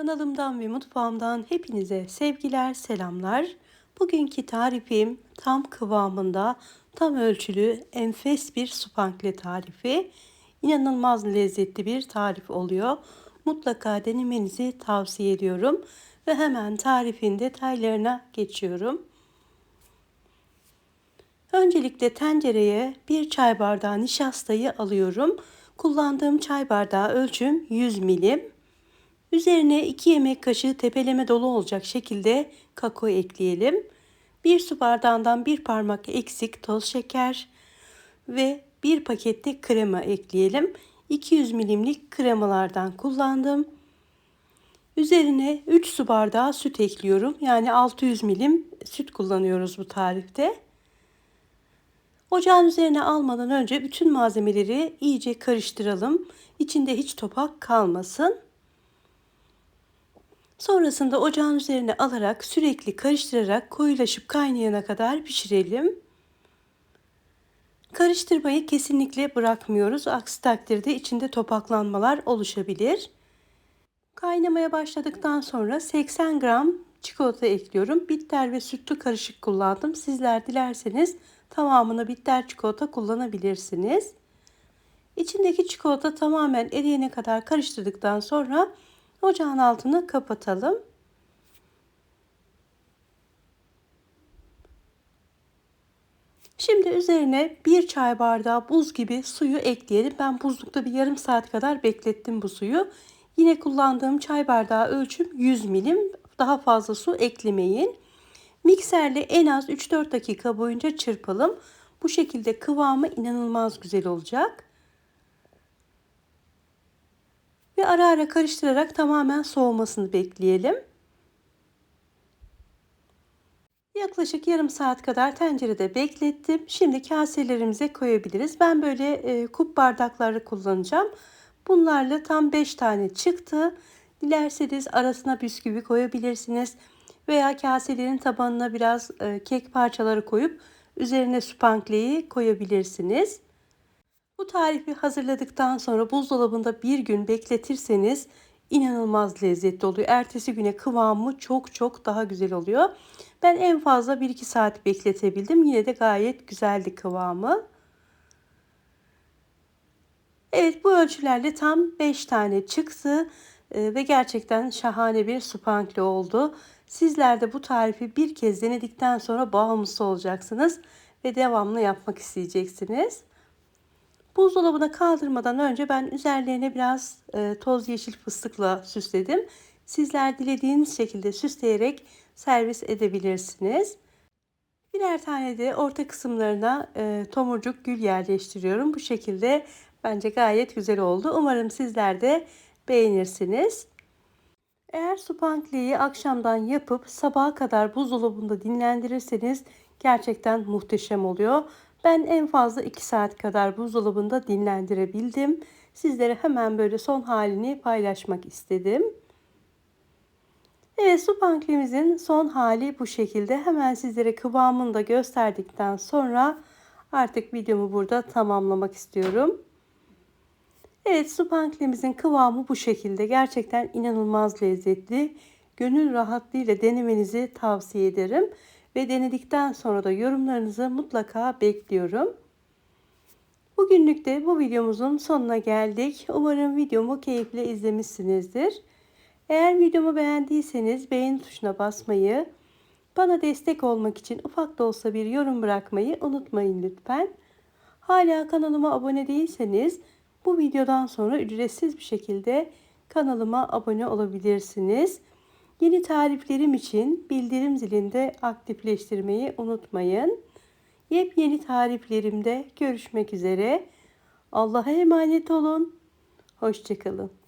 Kanalımdan ve mutfağımdan hepinize sevgiler, selamlar. Bugünkü tarifim tam kıvamında, tam ölçülü, enfes bir supankle tarifi. İnanılmaz lezzetli bir tarif oluyor. Mutlaka denemenizi tavsiye ediyorum. Ve hemen tarifin detaylarına geçiyorum. Öncelikle tencereye bir çay bardağı nişastayı alıyorum. Kullandığım çay bardağı ölçüm 100 milim. Üzerine 2 yemek kaşığı tepeleme dolu olacak şekilde kakao ekleyelim. 1 su bardağından bir parmak eksik toz şeker ve bir pakette krema ekleyelim. 200 milimlik kremalardan kullandım. Üzerine 3 su bardağı süt ekliyorum. Yani 600 milim süt kullanıyoruz bu tarifte. Ocağın üzerine almadan önce bütün malzemeleri iyice karıştıralım. İçinde hiç topak kalmasın. Sonrasında ocağın üzerine alarak sürekli karıştırarak koyulaşıp kaynayana kadar pişirelim. Karıştırmayı kesinlikle bırakmıyoruz. Aksi takdirde içinde topaklanmalar oluşabilir. Kaynamaya başladıktan sonra 80 gram çikolata ekliyorum. Bitter ve sütlü karışık kullandım. Sizler dilerseniz tamamını bitter çikolata kullanabilirsiniz. İçindeki çikolata tamamen eriyene kadar karıştırdıktan sonra ocağın altını kapatalım. Şimdi üzerine bir çay bardağı buz gibi suyu ekleyelim. Ben buzlukta bir yarım saat kadar beklettim bu suyu. Yine kullandığım çay bardağı ölçüm 100 milim. Daha fazla su eklemeyin. Mikserle en az 3-4 dakika boyunca çırpalım. Bu şekilde kıvamı inanılmaz güzel olacak. Ve ara ara karıştırarak tamamen soğumasını bekleyelim. Yaklaşık yarım saat kadar tencerede beklettim. Şimdi kaselerimize koyabiliriz. Ben böyle e, kup bardakları kullanacağım. Bunlarla tam 5 tane çıktı. Dilerseniz arasına bisküvi koyabilirsiniz. Veya kaselerin tabanına biraz e, kek parçaları koyup üzerine supankleyi koyabilirsiniz. Bu tarifi hazırladıktan sonra buzdolabında bir gün bekletirseniz inanılmaz lezzetli oluyor. Ertesi güne kıvamı çok çok daha güzel oluyor. Ben en fazla 1-2 saat bekletebildim. Yine de gayet güzeldi kıvamı. Evet bu ölçülerle tam 5 tane çıktı ee, ve gerçekten şahane bir supankli oldu. Sizler de bu tarifi bir kez denedikten sonra bağımlısı olacaksınız ve devamlı yapmak isteyeceksiniz. Buzdolabına kaldırmadan önce ben üzerlerine biraz e, toz yeşil fıstıkla süsledim. Sizler dilediğiniz şekilde süsleyerek servis edebilirsiniz. Birer tane de orta kısımlarına e, tomurcuk gül yerleştiriyorum. Bu şekilde bence gayet güzel oldu. Umarım sizler de beğenirsiniz. Eğer supankliyi akşamdan yapıp sabaha kadar buzdolabında dinlendirirseniz gerçekten muhteşem oluyor. Ben en fazla 2 saat kadar buzdolabında dinlendirebildim. Sizlere hemen böyle son halini paylaşmak istedim. Evet su panklimizin son hali bu şekilde. Hemen sizlere kıvamını da gösterdikten sonra artık videomu burada tamamlamak istiyorum. Evet su panklimizin kıvamı bu şekilde. Gerçekten inanılmaz lezzetli. Gönül rahatlığıyla denemenizi tavsiye ederim ve denedikten sonra da yorumlarınızı mutlaka bekliyorum. Bugünlük de bu videomuzun sonuna geldik. Umarım videomu keyifle izlemişsinizdir. Eğer videomu beğendiyseniz beğeni tuşuna basmayı, bana destek olmak için ufak da olsa bir yorum bırakmayı unutmayın lütfen. Hala kanalıma abone değilseniz bu videodan sonra ücretsiz bir şekilde kanalıma abone olabilirsiniz. Yeni tariflerim için bildirim zilinde aktifleştirmeyi unutmayın. Yepyeni tariflerimde görüşmek üzere. Allah'a emanet olun. Hoşçakalın.